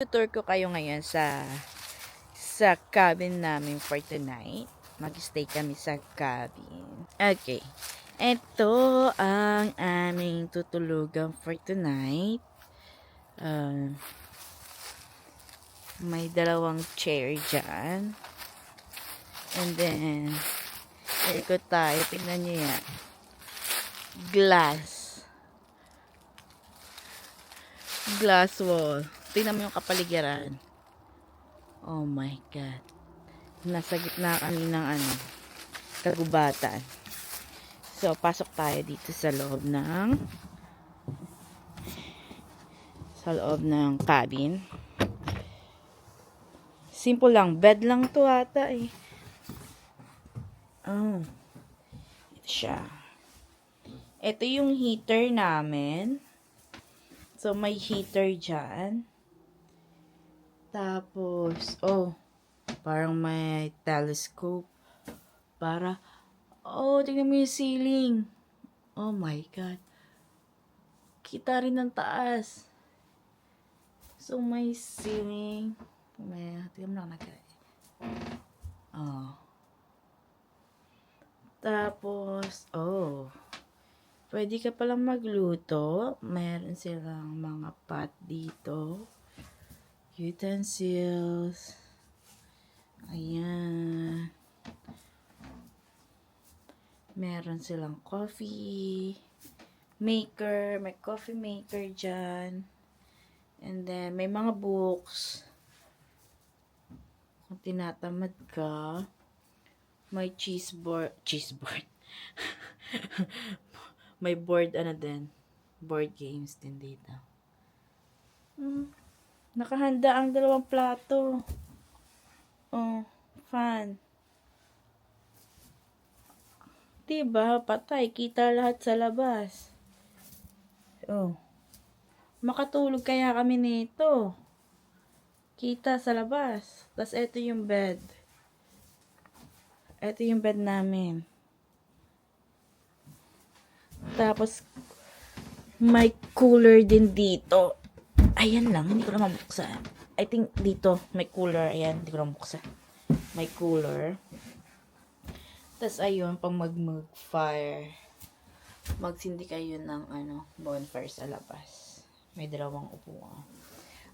Tutur ko kayo ngayon sa sa cabin namin for tonight. Mag-stay kami sa cabin. Okay. Ito ang aming tutulugan for tonight. Uh, may dalawang chair dyan. And then, ikot tayo. Tingnan nyo yan. Glass. Glass wall. Tingnan mo yung kapaligiran. Oh my God. Nasa gitna kami ng ano, kagubatan. So, pasok tayo dito sa loob ng sa loob ng cabin. Simple lang. Bed lang to ata eh. Oh. Ito siya. Ito yung heater namin. So, may heater dyan. Tapos, oh, parang may telescope. Para, oh, tingnan mo yung ceiling. Oh my God. Kita rin ng taas. So, may ceiling. May, tingnan mo na nagkaya. Oh. Tapos, oh, pwede ka palang magluto. Meron silang mga pot dito. Utensils. Ayan. Meron silang coffee maker. May coffee maker dyan. And then, may mga books. Kung tinatamad ka. May cheese board. Cheese board. may board ano din. Board games din dito. Hmm. Nakahanda ang dalawang plato. Oh, fan. Diba, patay. Kita lahat sa labas. Oh. Makatulog kaya kami nito. Kita sa labas. Tapos, ito yung bed. Ito yung bed namin. Tapos, may cooler din dito. Ayan lang, hindi ko na mabuksan. I think dito, may cooler. Ayan, hindi ko na mabuksan. May cooler. Tapos, ayun, pang mag-fire. Magsindi kayo ng, ano, bonfire sa labas. May dalawang upuan.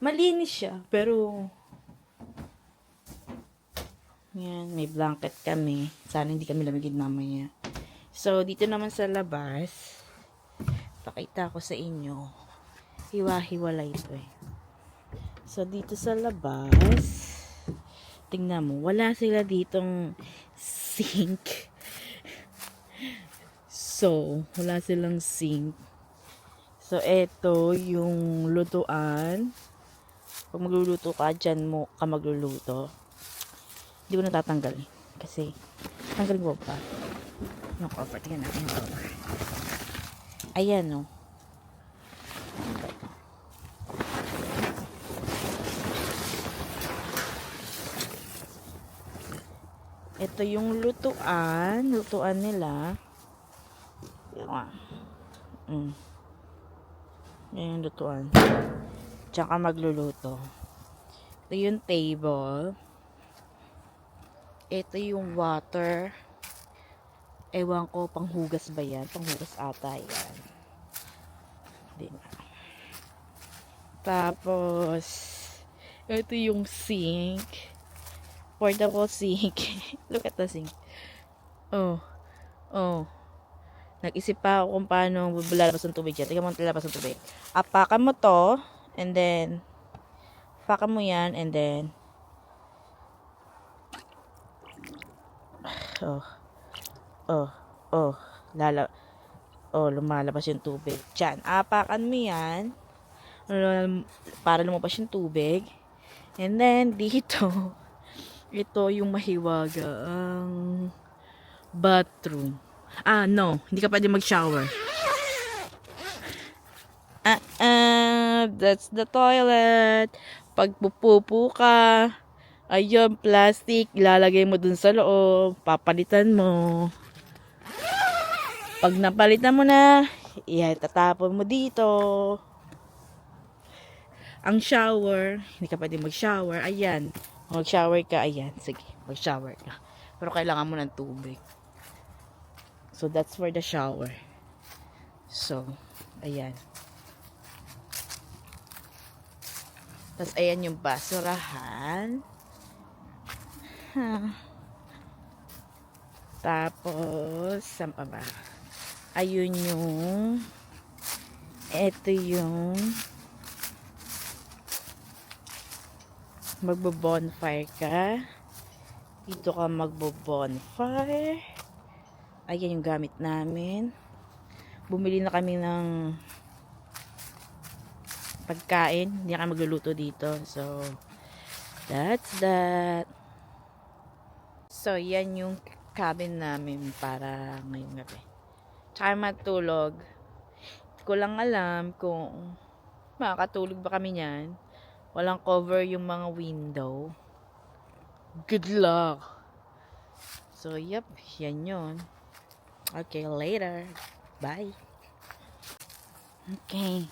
Malinis siya, pero yan, may blanket kami. Sana hindi kami lamigin mamaya. So, dito naman sa labas, pakita ko sa inyo. Hiwa-hiwalay ito eh. So, dito sa labas, tingnan mo, wala sila ditong sink. So, wala silang sink. So, eto yung lutuan. Pag magluluto ka, dyan mo ka magluluto. Hindi ko natatanggal eh. Kasi, tanggalin ko pa. Yung cover. Tingnan natin yung cover. Ayan, no. Ito yung lutuan. Lutuan nila. Yan. Mm. Yan yung lutuan. Diyan ka magluluto. Ito yung table. Ito yung water. Ewan ko, panghugas ba yan? Panghugas ata yan. Hindi na. Tapos, ito yung sink. Portable sink. Look at the sink. Oh. Oh. Nag-isip pa ako kung paano lalabas ng tubig dyan. Tingnan mo ang lalabas ng tubig. Apakan mo to. And then, apakan mo yan. And then, oh. Oh. Oh. Lala oh, lumalabas yung tubig. Diyan. Apakan mo yan. Para lumabas yung tubig. And then, dito, ito yung mahiwaga ang bathroom. Ah, no. Hindi ka pwede mag-shower. Ah, ah, that's the toilet. Pag pupupo ka, ayun, plastic, ilalagay mo dun sa loob, papalitan mo. Pag napalitan mo na, itatapon mo dito. Ang shower, hindi ka pwede mag-shower. Ayan. Mag-shower ka, ayan. Sige, mag-shower ka. Pero kailangan mo ng tubig. So, that's for the shower. So, ayan. Tapos, ayan yung basurahan. Ha. Tapos, saan pa ba? Ayun yung ito yung magbo-bonfire ka. Dito ka magbo-bonfire. Ayan yung gamit namin. Bumili na kami ng pagkain. Hindi kami magluluto dito. So, that's that. So, yan yung cabin namin para ngayong gabi. Tsaka matulog. Hindi ko lang alam kung makakatulog ba kami niyan. Walang cover yung mga window. Good luck! So, yep. Yan yun. Okay, later. Bye. Okay.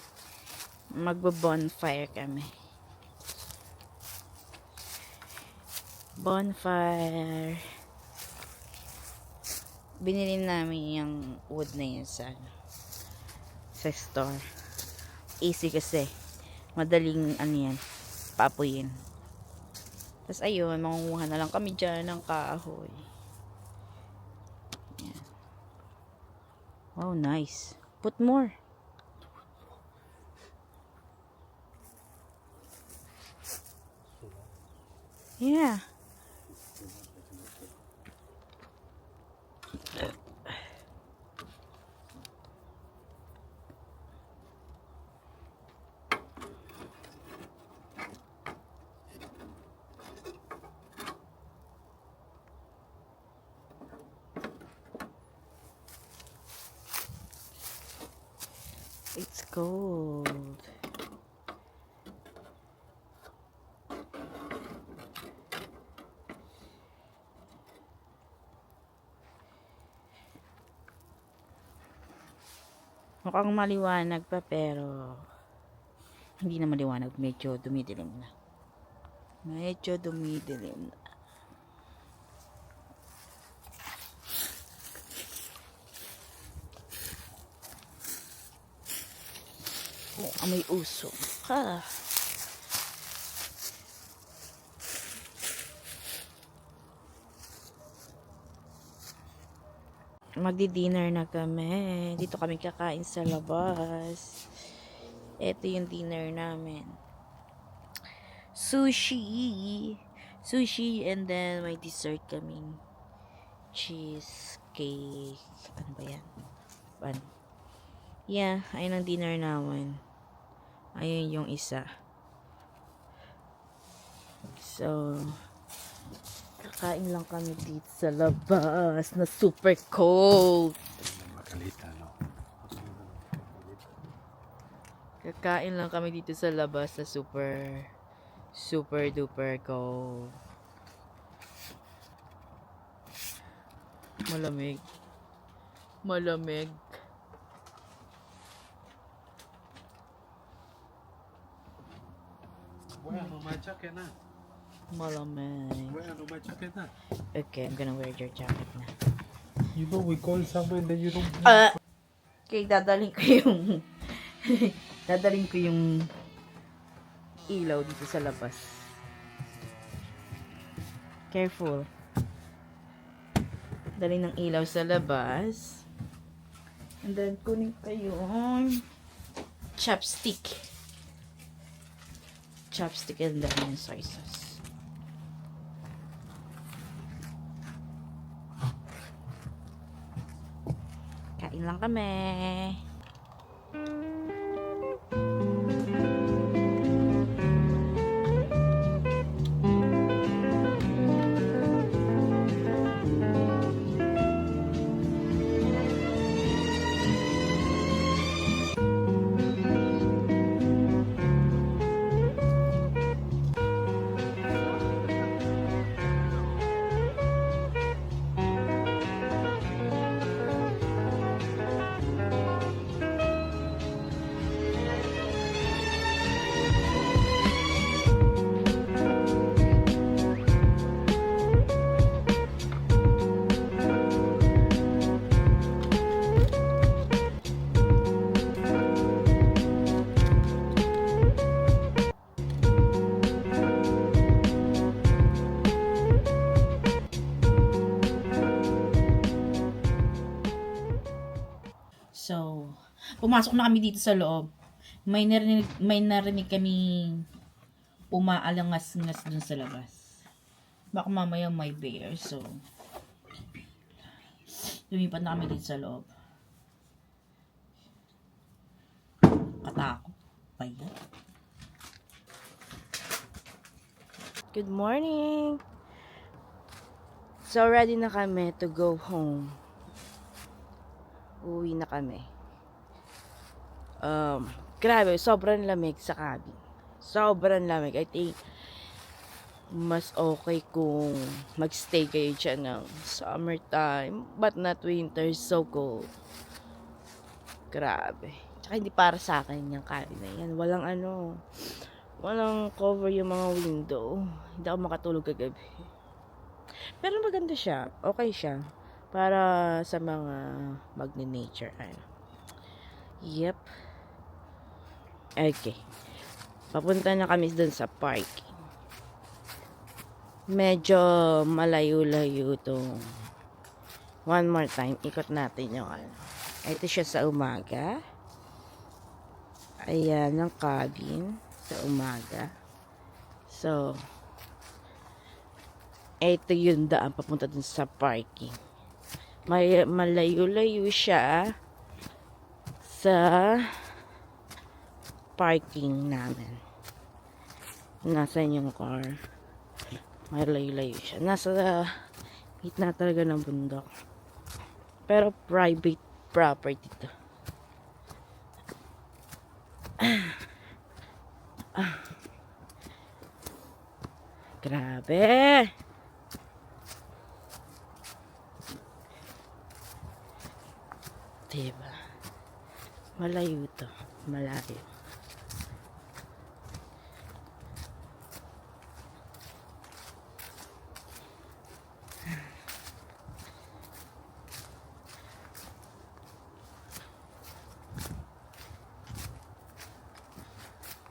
Magbo-bonfire kami. Bonfire. Binili namin yung wood na yun sa ano, sa store. Easy kasi. Madaling ano yan, papuyin. Tapos ayun, mangunguha na lang kami dyan ng kahoy. Yan. Wow, nice. Put more. Yeah. Cold. Mukhang maliwanag pa pero hindi na maliwanag. Medyo dumidilim na. Medyo dumidilim na. Oh, amoy uso. Ha. Magdi-dinner na kami. Dito kami kakain sa labas. Ito yung dinner namin. Sushi. Sushi and then may dessert kaming cheesecake. Ano ba yan? Pan. Yeah, ayun ang dinner namin. Ayun yung isa. So, kakain lang kami dito sa labas na super cold. Makalita, no? Kakain lang kami dito sa labas na super, super duper cold. Malamig. Malamig. Where no my jacket na? Malamig. Where no my jacket na? Okay, I'm gonna wear your jacket na. You know we call someone then you don't Ah! Okay, dadalhin ko yung dadalhin ko yung ilaw dito sa labas. Careful. Dalhin ng ilaw sa labas. And then, kunin ko yung chopstick. Chopstick and yung soy sauce. Kain lang kami. Pumasok na kami dito sa loob. May narinig, may narinig kami umaalangas-ngas dun sa labas. Baka mamaya may bear, so lumipat na kami dito sa loob. Katakot pa yan. Good morning! So, ready na kami to go home. Uwi na kami. Um, grabe, sobrang lamig sa cabin. Sobrang lamig. I think, mas okay kung magstay kayo dyan ng summertime, but not winter, so cold. Grabe. Tsaka hindi para sa akin yung cabin na yan. Walang ano, walang cover yung mga window. Hindi ako makatulog kagabi. Pero maganda siya. Okay siya. Para sa mga magni-nature. Ano. Yep. Okay. Papunta na kami dun sa park. Medyo malayo-layo tong one more time. Ikot natin yung ano. Ito siya sa umaga. Ayan ang cabin sa umaga. So, ito yung daan papunta dun sa parking. May malayo-layo siya sa parking namin. Nasaan yung car? May layo-layo siya. Nasa gitna talaga ng bundok. Pero private property to. Ah. Grabe! Diba? Malayo to. Malayo.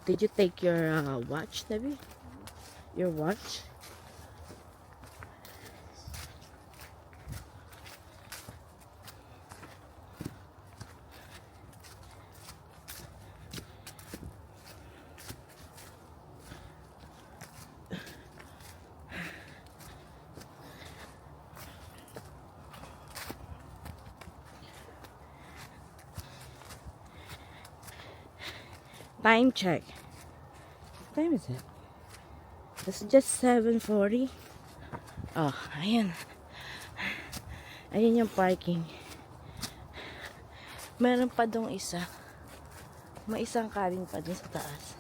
Did you take your uh, watch, Debbie? Your watch? Time check. What time is it? It's just 7.40. Oh, ayan. Ayan yung parking. Meron pa dong isa. May isang cabin pa dun sa taas.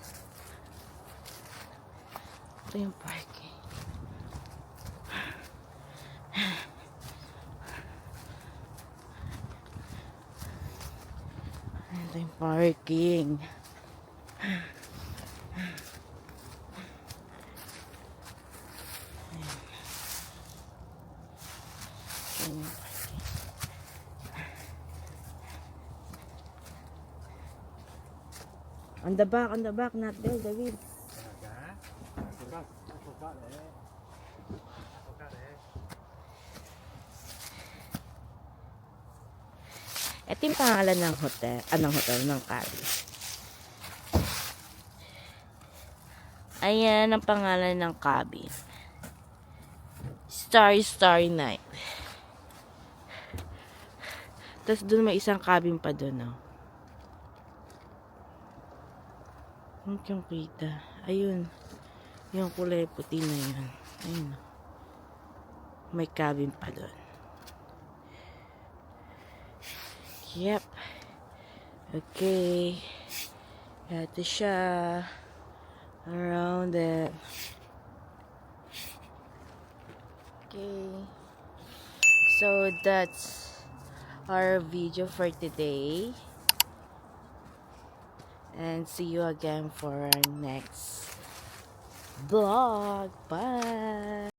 Ito yung parking. Ito yung parking. On the back, on the back, not there, David. Ito yung pangalan ng hotel, anong hotel, ng cabin. Ayan ang pangalan ng cabin. Starry Starry Night. Tapos doon may isang cabin pa doon, oh. Ang yung kita. Ayun. Yung kulay puti na yun. Ayun. May cabin pa doon. Yep. Okay. Ito siya. Around it. Okay. So that's our video for today. And see you again for our next vlog. Bye.